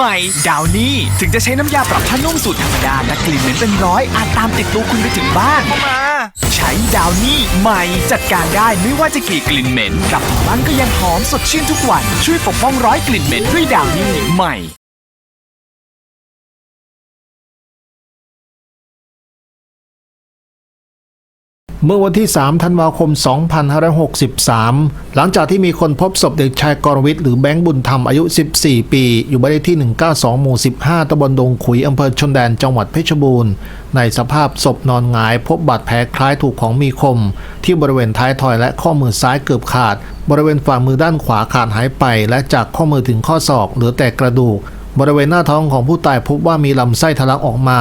ใหม่ ดาวนี่ถึงจะใช้น้ำยาปรับผ้านุ่มสูตรธรรมดาแต่กลิ่นเหม็นเป็นร้อยอาจตามติดตัวคุณไปถึงบ้าน เข้ามา ใช้ดาวนี่ใหม่ จัดการได้ไม่ว่าจะกี่กลิ่นเหม็นกลับถึงบ้านก็ยังหอมสดชื่นทุกวัน ช่วยปกป้องร้อยกลิ่นเหม็นด้วยดาวนี่ใหม่ เมื่อวันที่ 3 ธันวาคม 2563 หลังจากที่มีคนพบศพเด็กชายกรวิทย์หรือแบงค์บุญธรรมอายุ 14 ปี อยู่บ้านเลขที่ 192 หมู่ 15 ตำบลดงขุย อำเภอชนแดน จังหวัดเพชรบูรณ์ ในสภาพศพนอนหงาย พบบาดแผลคล้ายถูกของมีคม ที่บริเวณท้ายทอยและข้อมือซ้ายเกือบขาด บริเวณฝ่ามือด้านขวาขาดหายไป และจากข้อมือถึงข้อศอกเหลือแต่กระดูก บริเวณหน้าท้องของผู้ตายพบว่ามีลำไส้ทะลักออกมา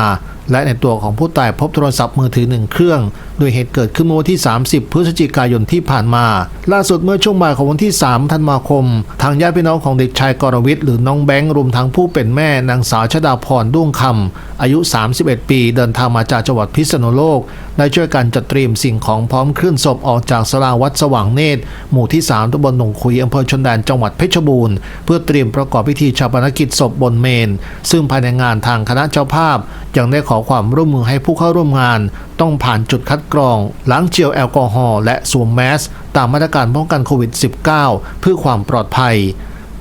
และในตัวของผู้ตายพบโทรศัพท์มือถือหนึ่งเครื่อง โดยเหตุเกิดขึ้นเมื่อวันที่ 30 พฤศจิกายนที่ผ่านมา ล่าสุดเมื่อช่วงบ่ายของวันที่ 3 ธันวาคม ทางญาติพี่น้องของเด็กชายกรวิทย์หรือน้องแบงค์รวมทั้งผู้เป็นแม่นางสาวชดาพรด้วงคำอายุ 31 ปีเดินทางมาจากจังหวัดพิษณุโลกได้ช่วยกันจัดเตรียมสิ่งของพร้อมเคลื่อนศพออกจากสลาวัดสว่างเนตร หมู่ที่ 3ตำบลหนองคุยอำเภอชนแดนจังหวัดเพชรบูรณ์เพื่อเตรียมประกอบพิธีชาปนกิจศพบนเมน ซึ่งภายในงานทางคณะเจ้าภาพยังได้ขออความร่วมมือให้ผู้เข้าร่วมงาน ต้องผ่านจุดคัดกรองล้างเจลแอลกอฮอล์และสวมแมสตามมาตรการป้องกันโควิด -19 เพื่อความปลอดภัย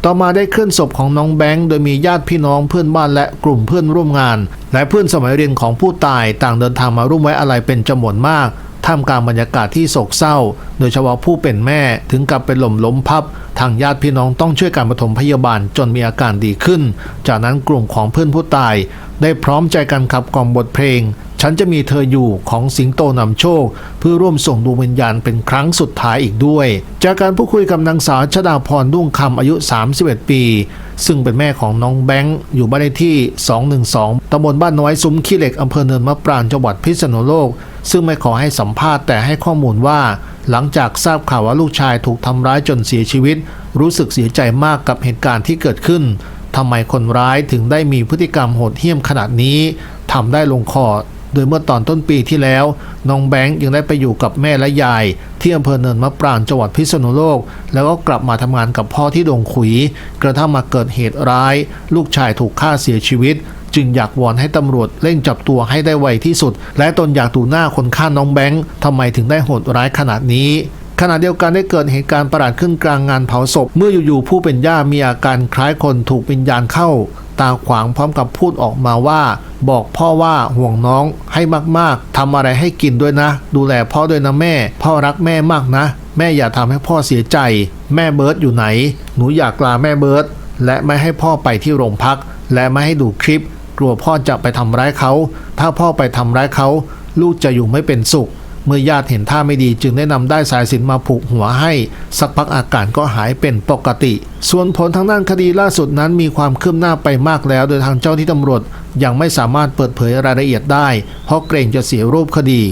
ต่อมาได้เคลื่อนศพของน้องแบงค์โดยมีญาติพี่น้องเพื่อนบ้านและกลุ่มเพื่อนร่วมงาน และเพื่อนสมัยเรียนของผู้ตายต่างเดินทางมาร่วมไว้อาลัยเป็นจำนวนมาก ท่ามกลางบรรยากาศที่โศกเศร้า โดยเฉพาะผู้เป็นแม่ถึงกับเป็นลมล้มพับ ทางญาติพี่น้องต้องช่วยการปฐมพยาบาลจนมีอาการดีขึ้น จากนั้นกลุ่มของเพื่อนผู้ตาย ได้พร้อมใจกันขับกล่อมบทเพลง ฉันจะมีเธออยู่ของสิงโตนำโชค เพื่อร่วมส่งดวงวิญญาณเป็นครั้งสุดท้ายอีกด้วย จากการพูดคุยกับนางสาวชดาพรด้งคำอายุ 31 ปี ซึ่งเป็นแม่ของน้องแบงค์อยู่บ้านเลขที่ 212ตำบลบ้านน้อยซุ้มขี้เหล็กอำเภอเนินมะปรางจังหวัดพิษณุโลก ซึ่งไม่ขอให้สัมภาษณ์แต่ให้ข้อมูลว่า หลังจากทราบข่าวว่าลูกชายถูกทำร้ายจนเสียชีวิต รู้สึกเสียใจมากกับเหตุการณ์ที่เกิดขึ้นทำไมคนร้ายถึงได้มีพฤติกรรมโหดเหี้ยมขนาดนี้ทำได้ลงคอโดยเมื่อตอนต้นปีที่แล้ว น้องแบงค์ยังได้ไปอยู่กับแม่และยายที่อำเภอเนินมะปรางจังหวัดพิษณุโลก แล้วก็กลับมาทำงานกับพ่อที่ดงขุย กระทั่งมาเกิดเหตุร้าย ลูกชายถูกฆ่าเสียชีวิต จึงอยากวอนให้ตำรวจเร่งจับตัวให้ได้ไวที่สุด และตนอยากดูหน้าคนฆ่าน้องแบงค์ทำไมถึงได้โหดร้ายขนาดนี้ขณะเดียวกันได้เกิดเหตุการณ์ประหลาดขึ้นกลางงานเผาศพ เมื่ออยู่ๆผู้เป็นย่ามีอาการคล้ายคนถูกวิญญาณเข้า ตาขวางพร้อมกับพูดออกมาว่า บอกพ่อว่าห่วงน้องให้มากๆทำอะไรให้กินด้วยนะ ดูแลพ่อด้วยนะแม่ พ่อรักแม่มากนะ แม่อย่าทำให้พ่อเสียใจ แม่เบิร์ตอยู่ไหน หนูอยากลาแม่เบิร์ตและไม่ให้พ่อไปที่โรงพัก และไม่ให้ดูคลิป กลัวพ่อจะไปทำร้ายเขา ถ้าพ่อไปทำร้ายเขา ลูกจะอยู่ไม่เป็นสุข เมื่อญาติเห็นท่าไม่ดีจึงได้นำได้สายสินมาผูกหัวให้ สักพักอาการก็หายเป็นปกติ ส่วนผลทางด้านคดีล่าสุดนั้นมีความคืบหน้าไปมากแล้ว โดยทางเจ้าที่ตำรวจยังไม่สามารถเปิดเผยรายละเอียดได้ เพราะเกรงจะเสียรูปคดี